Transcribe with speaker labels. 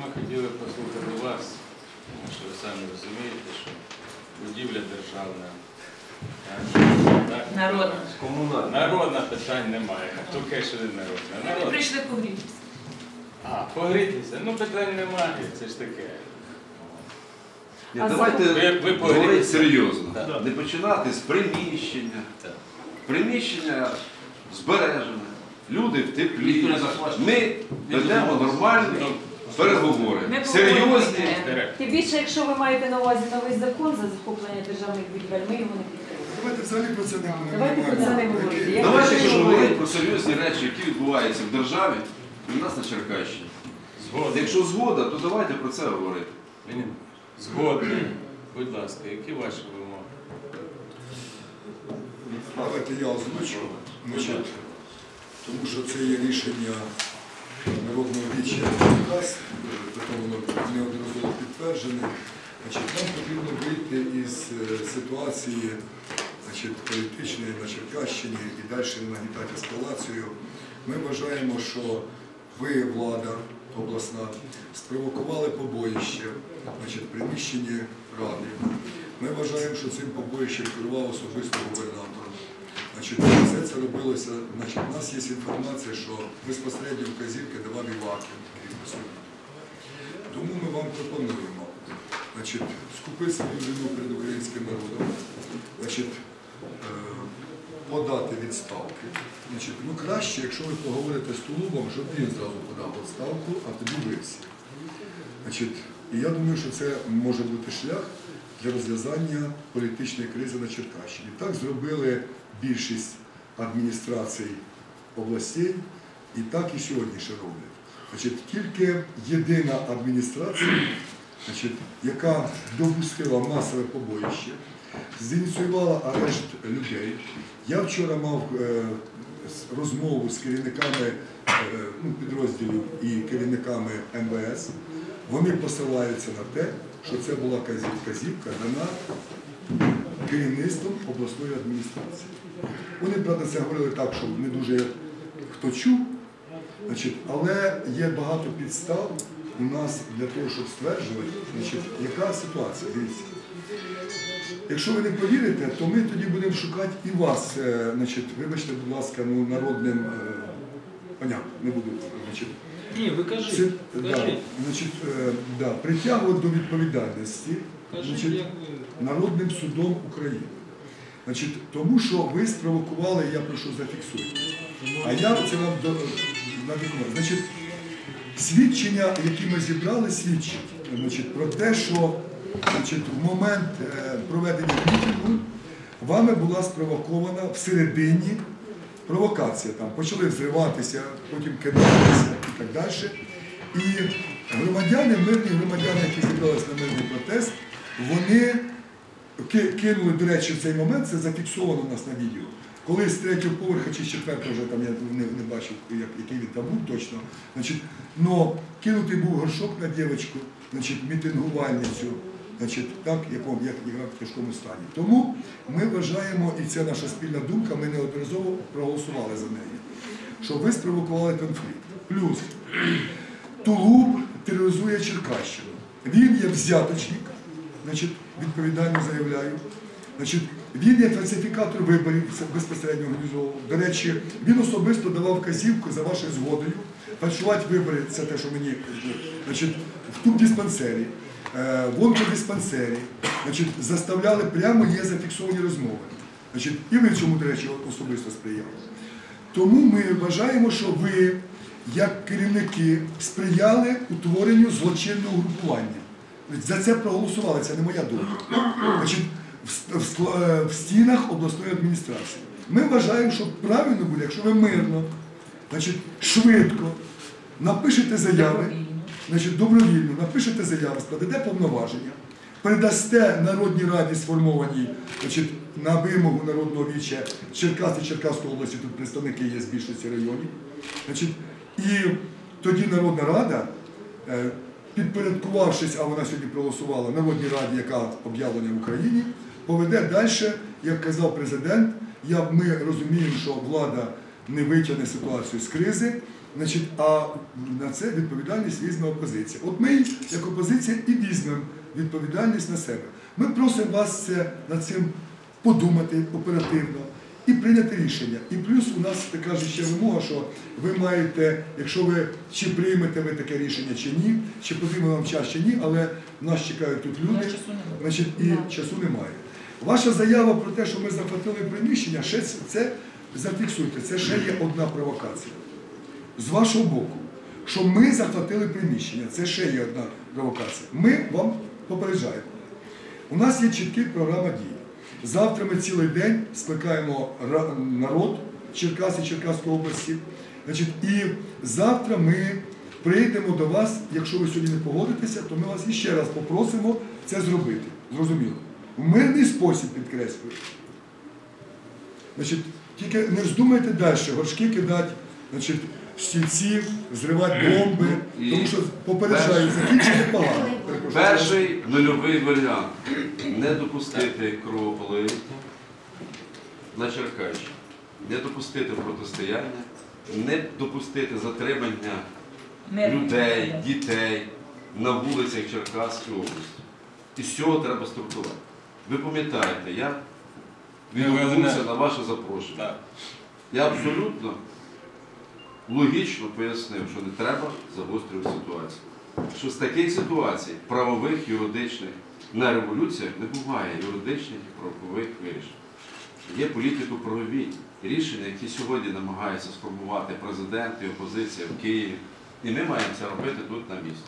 Speaker 1: ми хотіли послухати вас, тому що ви самі розумієте, що будівля державна. так,
Speaker 2: Народна.
Speaker 3: Комунальна.
Speaker 1: Народна питань немає. Хто каже, що не народна?
Speaker 2: Ми
Speaker 1: Народна.
Speaker 2: прийшли погрітися.
Speaker 1: А, погрітися. Ну питань немає, це ж таке.
Speaker 3: Ні,
Speaker 4: А
Speaker 3: давайте
Speaker 1: Ви- ви
Speaker 3: говорити серйозно.
Speaker 1: Так.
Speaker 3: Не починати з приміщення.
Speaker 1: Так.
Speaker 3: Приміщення збережене, люди в теплі.
Speaker 1: Ніхто не захвачує.
Speaker 3: Ми ведемо нормальні переговори. Серйозні.
Speaker 4: Тим більше, якщо ви маєте на увазі новий закон за захоплення державних будівель, ми його не підтримуємо.
Speaker 5: Давайте взагалі про це не.
Speaker 4: Давайте про це не говорити. Я
Speaker 3: Давайте
Speaker 4: кажу, що
Speaker 3: говорити про серйозні речі, які відбуваються в державі, і в нас на Черкащині. Якщо згода, то давайте про це говорити.
Speaker 1: Ні, Згодний. Будь ласка, які ваші вимоги?
Speaker 5: Давайте я озвучу. Тому що це є рішення народного віччя потім неодноразово підтверджене. Значить, нам потрібно вийти із е, ситуації значить, політичної на Черкащині і далі нагнітати ескалацію. Ми вважаємо, що ви, влада обласна, спровокували побоїще значить, в приміщенні ради. Ми вважаємо, що цим побоїщем керував особисто губернатор. Значить, все це робилося, значить, у нас є інформація, що безпосередньо вказівки давав Івакін. Тому ми вам пропонуємо значить, скупити свою вину перед українським народом, значить, е, подати відставки. Значить, ну краще, якщо ви поговорите з Тулубом, щоб він зразу подав відставку, а тоді ви всі. Значить, і я думаю, що це може бути шлях для розв'язання політичної кризи на Черкащині. Так зробили більшість адміністрацій областей, і так і сьогодні ще роблять. Значить, тільки єдина адміністрація, значить, яка допустила масове побоїще, зініціювала арешт людей. Я вчора мав е, розмову з керівниками е, ну, підрозділів і керівниками МВС. Вони посилаються на те, що це була казів- вказівка дана керівництвом обласної адміністрації. Вони, правда, це говорили так, що не дуже хто чув, але є багато підстав у нас для того, щоб стверджувати, яка ситуація. Дивіться. Якщо ви не повірите, то ми тоді будемо шукати і вас, е, вибачте, будь ласка, ну, народним, е, понятно, не буду, значить,
Speaker 6: Ні, ви кажіть,
Speaker 5: це, да,
Speaker 6: кажіть,
Speaker 5: значить, е, да, притягувати до відповідальності
Speaker 6: кажіть,
Speaker 5: значить,
Speaker 6: як ви.
Speaker 5: Народним судом України. Значить, тому що ви спровокували, я прошу зафіксуйте. А я це вам до. Значить, свідчення, які ми зібрали, свідчать значить, про те, що значить, в момент е, проведення мітингу вами була спровокована всередині провокація. Там почали взриватися, потім кидатися так далі. І громадяни, мирні громадяни, які зібралися на мирний протест, вони кинули, до речі, в цей момент, це зафіксовано у нас на відео. Коли з третього поверха чи з четвертого вже там я не, не бачив, як, який він там був точно. Значить, но кинутий був горшок на дівчинку, значить, мітингувальницю, значить, так, якому, як, яка в тяжкому стані. Тому ми вважаємо, і це наша спільна думка, ми неодноразово проголосували за неї, що ви спровокували конфлікт. Плюс Тулуб тероризує Черкащину. Він є взяточник, значить, відповідально заявляю. Значить, він є фальсифікатор виборів, безпосередньо організовував. До речі, він особисто давав вказівку за вашою згодою. Фальшувати вибори це те, що мені значить, в туб диспансері, е, в онкодиспансері, значить, заставляли прямо є зафіксовані розмови. Значить, і ви цьому, до речі, особисто сприяли. Тому ми вважаємо, що ви, як керівники, сприяли утворенню злочинного групування. За це проголосували, це не моя думка. Значить, е, в стінах обласної адміністрації. Ми вважаємо, що правильно буде, якщо ви мирно, значить, швидко напишете заяви, значить, добровільно напишете заяви, складете повноваження, передасте Народній раді сформованій значить, на вимогу народного віча Черкас і Черкаської області, тут представники є з більшості районів. Значить, і тоді Народна Рада, е, підпорядкувавшись, а вона сьогодні проголосувала Народній Раді, яка об'явлена в Україні, поведе далі, як казав президент. Я, ми розуміємо, що влада не витягне ситуацію з кризи. Значить, а на це відповідальність візьме опозиція. От ми, як опозиція, і візьмемо відповідальність на себе. Ми просимо вас це, над цим подумати оперативно і прийняти рішення. І плюс у нас така ж ще вимога, що ви маєте, якщо ви чи приймете ви таке рішення чи ні, чи потрібно вам час чи ні, але нас чекають тут люди, значить, і часу немає. Ваша заява про те, що ми захватили приміщення, ще це, це зафіксуйте, це ще є одна провокація. З вашого боку, що ми захватили приміщення, це ще є одна провокація. Ми вам попереджаємо. У нас є чітка програма дій. Завтра ми цілий день скликаємо народ Черкас і Черкаської області. Значить, і завтра ми прийдемо до вас, якщо ви сьогодні не погодитеся, то ми вас іще раз попросимо це зробити. Зрозуміло. В мирний спосіб підкреслюю. Значить, тільки не вздумайте далі горшки кидати, значить, стільці, зривати бомби,
Speaker 3: і
Speaker 5: тому що попереджаю, закінчити погано. Перепрошую.
Speaker 3: Перший нульовий варіант не допустити кровопролив на Черкащині, не допустити протистояння, не допустити затримання людей, дітей на вулицях Черкаської області. І з цього треба стартувати. Ви пам'ятаєте, я відгукнувся на ваше запрошення. Я абсолютно логічно пояснив, що не треба загострювати ситуацію. Що з таких ситуацій правових, юридичних на революціях не буває юридичних і правових вирішень. Є політико-правові рішення, які сьогодні намагаються сформувати президент і опозиція в Києві. І ми маємо це робити тут на місці.